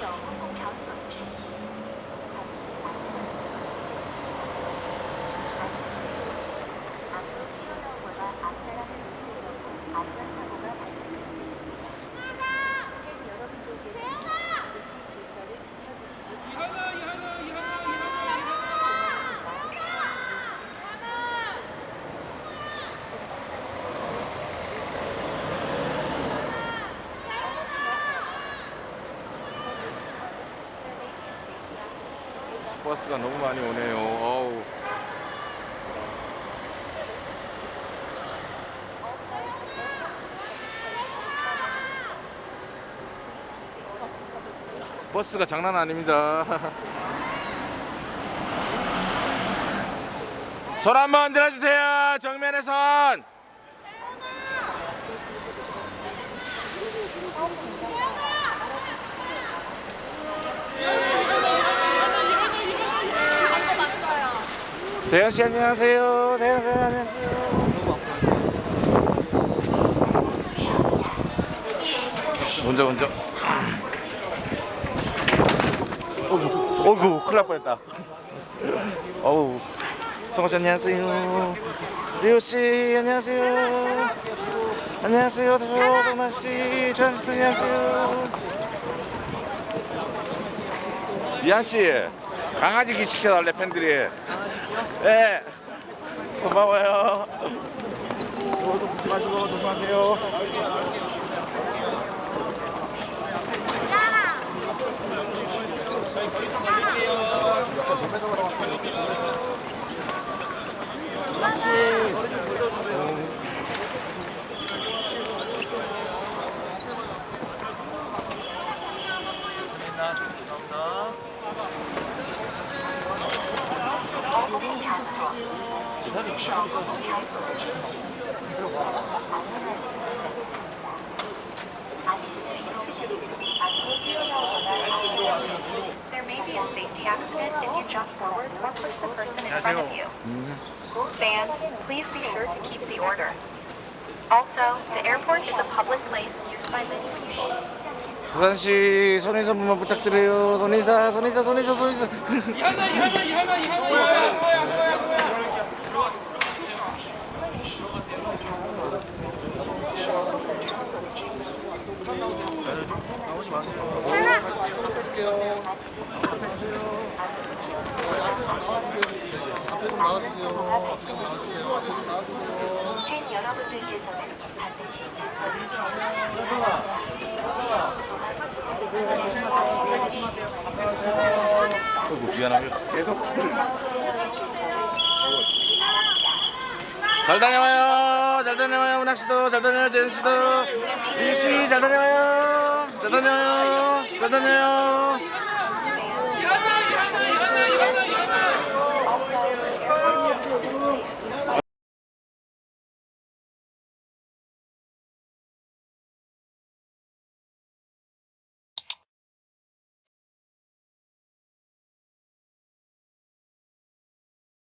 Show. 버스가 너무 많이 오네요. 어우. 버스가 장난 아닙니다. 손 한번 들어주세요. 정면에 손. 대현 씨 안녕하세요. 대현 씨 안녕하세요. 먼저 먼저. 어구, 어구, 큰일 날 뻔했다. 어우, 성호 씨 안녕하세요. 리오 씨 안녕하세요. 안녕하세요, 성만 씨, 태연 씨 안녕하세요. 미안 씨, 강아지 기 시켜달래 팬들이. 네, 고마워요. 오늘도 묻지 마시고 조심하세요. There may be a safety accident if you jump forward or push the person in front of you. Fans, please be sure to keep the order. Also, the airport is a public place used by many people. 수산 씨 손인사 한번만 부탁드려요. 손인사, 손인사, 손인사, 손인사. 나 오지 마세요. 팬 여러분들께서는 반드시 질서를 지켜주시기 어이구, 미안하게 계속. 잘 다녀와요. 잘 다녀와요. 은학 씨도 잘 다녀요. 재현 씨도. 일 씨, 잘 다녀와요. 잘 다녀요. 잘 다녀요.